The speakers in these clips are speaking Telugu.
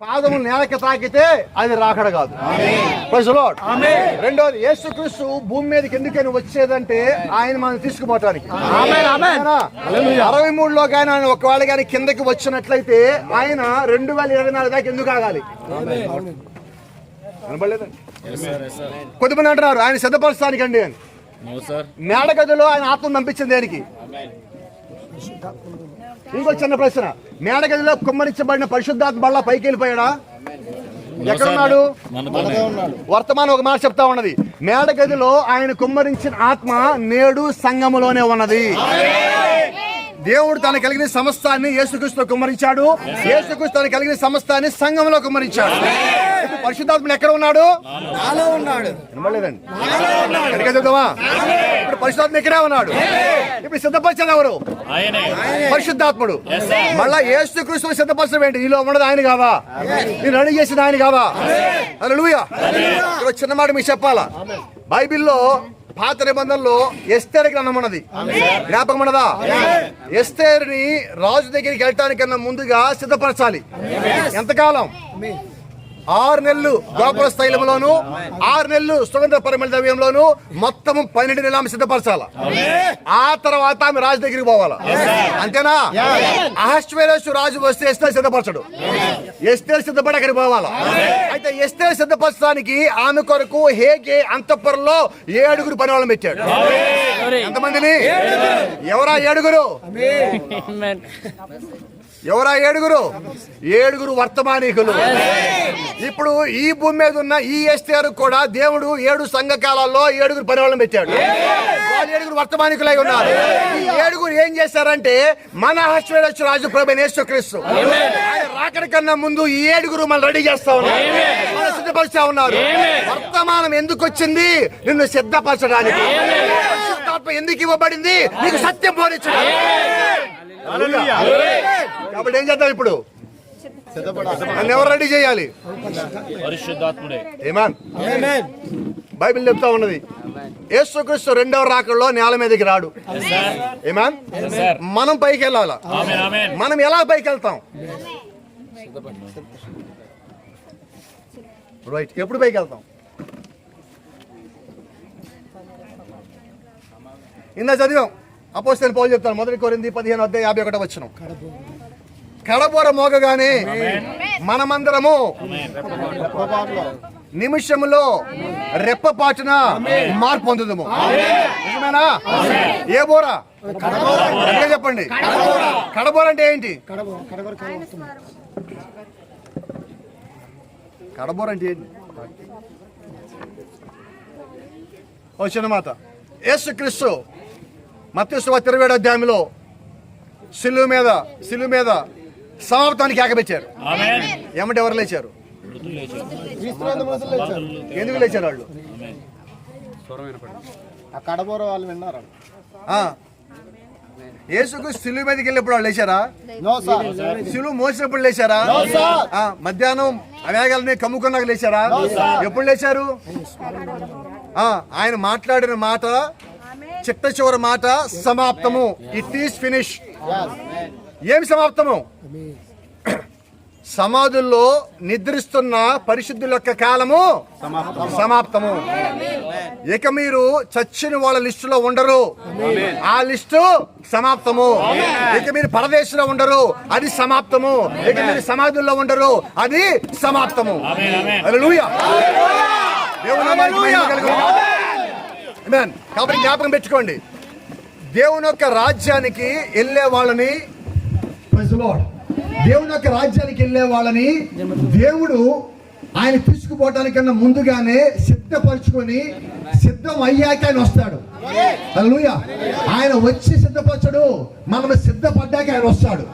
పాదము నేలకి తాకితే అది రాకడ కాదు. రెండోది యేసుక్రీస్తు భూమి మీదకి ఎందుకని వచ్చేదంటే ఆయన మనం తీసుకుపోవటానికి? అరవై మూడులో కానీ ఆయన ఒకవేళ కానీ కిందకి వచ్చినట్లయితే ఆయన రెండు వేల ఇరవై నాలుగు దాకా ఎందుకు ఆగాలి? కొద్దిమంది అంటున్నారు ఆయన అని. నో సార్ మేడగదిలో ఆయన ఆత్మ పంపించింది దేనికి? ఇంకో చిన్న ప్రశ్న. మేడగదిలో కుమ్మరించబడిన పరిశుద్ధాత్మ బళ్ళ పైకి వెళ్ళిపోయాడా? ఎక్కడున్నాడు మనతోనే వర్తమానం ఒక మాట చెప్తా ఉన్నది. మేడగదిలో ఆయన కుమ్మరించిన ఆత్మ నేడు సంఘములోనే ఉన్నది. దేవుడు తన కలిగిన సమస్తాన్ని యేసుక్రీస్తులో కుమ్మరించాడు. యేసుక్రీస్తు తన కలిగిన సమస్తాన్ని సంఘంలో కుమ్మరించాడు. ఇప్పుడు పరిశుద్ధాత్మ ఎక్కడ ఉన్నాడు? నాలో ఉన్నాడు. వినబడలేదండి. ఇప్పుడు పరిశుద్ధాత్మ ఇక్కడే ఉన్నాడు. ఇప్పుడు సిద్ధపరిచాడు ఎవరు? పరిశుద్ధాత్ముడు. మళ్ళా యేసుక్రీస్తు సిద్ధపరచడం ఏంటి? నీలో ఉన్నది ఆయన కాదా నేను రెడీ చేసిన ఆయన కాదా హల్లెలూయా. ఇక్కడ చిన్న మాట మీకు చెప్పాలా? బైబిల్లో పాత నిబంధనలో ఎస్తేర్ గ్రంథం ఉన్నది. జ్ఞాపకం ఉన్నదా? ఎస్తేరుని రాజు దగ్గరికి వెళ్ళటానికన్నా ముందుగా సిద్ధపరచాలి. ఎంతకాలం? ఆరు నెలలు గోపుర స్థైలంలోను ఆరు నెలలు సుగంధ పరిమళ ద్రవ్యంలోను మొత్తం పన్నెండు నెలలు ఆమె సిద్ధపరచాల. ఆ తర్వాత ఆమె రాజు దగ్గరికి పోవాలా. అంతేనా? అహస్వేరేశ్వర రాజు వస్తే ఎస్తే సిద్ధపరచడు. ఎస్తే సిద్ధపడి అక్కడికి పోవాలా. అయితే ఎస్తే సిద్ధపరచడానికి ఆమె కొరకు హేగే అంతఃపురంలో ఏడుగురు పని వాళ్ళని పెట్టాడు ఎంతమందిని? ఎవరా ఏడుగురు? ఎవరా ఏడుగురు? ఏడుగురు వర్తమానికులు. ఇప్పుడు ఈ భూమి మీద ఉన్న ఈ ఎస్టీఆర్ కూడా దేవుడు ఏడు సంఘకాలాల్లో ఏడుగురు పని వాళ్ళని పెట్టాడు. వాళ్ళు ఏడుగురు వర్తమానికులై ఉన్నారు. ఈ ఏడుగురు ఏం చేశారంటే మన హస్వేడచ్చు రాజు ప్రభు యేసుక్రీస్తు. ఆయన కన్నా ముందు ఈ ఏడుగురు మనం రెడీ చేస్తా ఉన్నారు. మనం సిద్ధపరుస్తా ఉన్నారు. వర్తమానం ఎందుకు వచ్చింది? నిన్ను సిద్ధపరచడానికి. ఎందుకు ఇవ్వబడింది? నీకు సత్యం బోధించడానికి. కాబట్టి ఏం చేద్దాం ఇప్పుడు? నన్ను ఎవరు రెడీ చేయాలి? పరిశుద్ధాత్ముడే. ఏమాన్ బైబిల్ చెప్తా ఉన్నది. యేసుక్రీస్తు రెండవ రాకల్లో నేల మీదకి రాడు. ఏమాన్ మనం పైకి వెళ్ళాలా? ఆమెన్ ఆమెన్ మనం ఎలా పైకి వెళ్తాం? రైట్ ఎప్పుడు పైకి వెళ్తాం? ఇందా చదివాం. అపోస్తలు పౌలు చెప్తాను మొదటి కోరింది పదిహేను వద్ద యాభై ఒకటి వచ్చిన కడబోర మోగగానే మనమందరము నిమిషములో రెప్పపాటున మార్పు పొందుదము. నిజమేనా? ఏ బోరా? చెప్పండి. కడబోర అంటే ఏంటి? కడబోర అంటే ఏంటి? ఓ చిన్న మాట యేసుక్రీస్తు మత్స్సు తిరవేడు అధ్యాయంలో సిలువు మీద సిలువు మీద సమాప్తానికి ఏకపెట్టారు ఆమెన్. ఏమంటే ఎవరు లేచారు? ఎందుకు లేచారు వాళ్ళు? ఆ కడబోర వాళ్ళు విన్నారు? ఆ. యేసుకు సిలువు మీదకి వెళ్ళినప్పుడు వాళ్ళు లేచారా? No sir. సిలువు మోసినప్పుడు లేచారా? ఆ, మధ్యాహ్నం అవేగాలని కమ్ముకున్నాక లేచారా? ఎప్పుడు లేచారు? ఆ, ఆయన మాట్లాడిన మాట చిట్ట చివరి మాట సమాప్తము. ఇట్ ఈస్ ఫినిష్ ఏమి సమాప్తము? సమాధుల్లో నిద్రిస్తున్న పరిశుద్ధుల యొక్క కాలము సమాప్తము. ఇక మీరు చచ్చిన వాళ్ళ లిస్టులో ఉండరు. ఆ లిస్టు సమాప్తము. ఇక మీరు పరదేశంలో ఉండరు. అది సమాప్తము. ఇక మీరు సమాధుల్లో ఉండరు. అది సమాప్తము. నామానికి మహిమ కలుగును. Amen. కాబట్టి జ్ఞాపకం పెట్టుకోండి దేవుని యొక్క రాజ్యానికి వెళ్ళే వాళ్ళని దేవుని యొక్క రాజ్యానికి వెళ్ళే వాళ్ళని దేవుడు ఆయన తీసుకుపోవటానికన్నా ముందుగానే సిద్ధపరచుకొని సిద్ధం అయ్యాక ఆయన వస్తాడు. హల్లెలూయా. ఆయన వచ్చి సిద్ధపరచడు మనం సిద్ధపడ్డాక ఆయన వస్తాడు.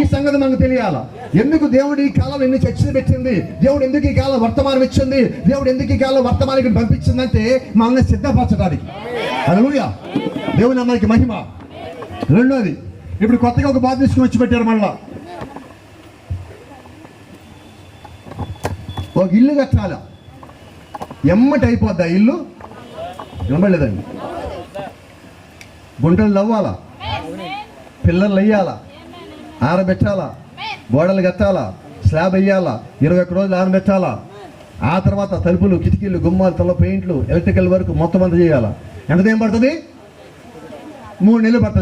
ఈ సంగతి మనకు తెలియాల? ఎందుకు దేవుడు ఈ కాలం ఎన్ని చర్చలు పెట్టింది? దేవుడు ఎందుకు ఈ కాలం వర్తమానం ఇచ్చింది? దేవుడు ఎందుకు ఈ కాలం వర్తమానికి పంపించిందంటే మనల్ని సిద్ధపరచడానికి. హల్లెలూయా. దేవుని అందరికి మహిమ. రెండోది ఇప్పుడు కొత్తగా ఒక బాధ తీసుకుని వచ్చి పెట్టారు మళ్ళీ. ఒక ఇల్లు కట్టాల? ఎమ్మటి అయిపోద్దా ఇల్లు? వినబడలేదండి. గుంటలు నవ్వాలా? పిల్లలు అయ్యాలా ఆరబెట్టాలా? గోడలు కట్టాలా? స్లాబ్ వేయాలా? ఇరవై ఒక్క రోజులు ఆరబెట్టాలా? ఆ తర్వాత తలుపులు కిటికీలు గుమ్మాలు తల పెయింట్లు ఎలక్ట్రికల్ వర్క్ మొత్తం అంతా చేయాలా? ఎంత టైం పడుతుంది? మూడు నెలలు పడుతుంది.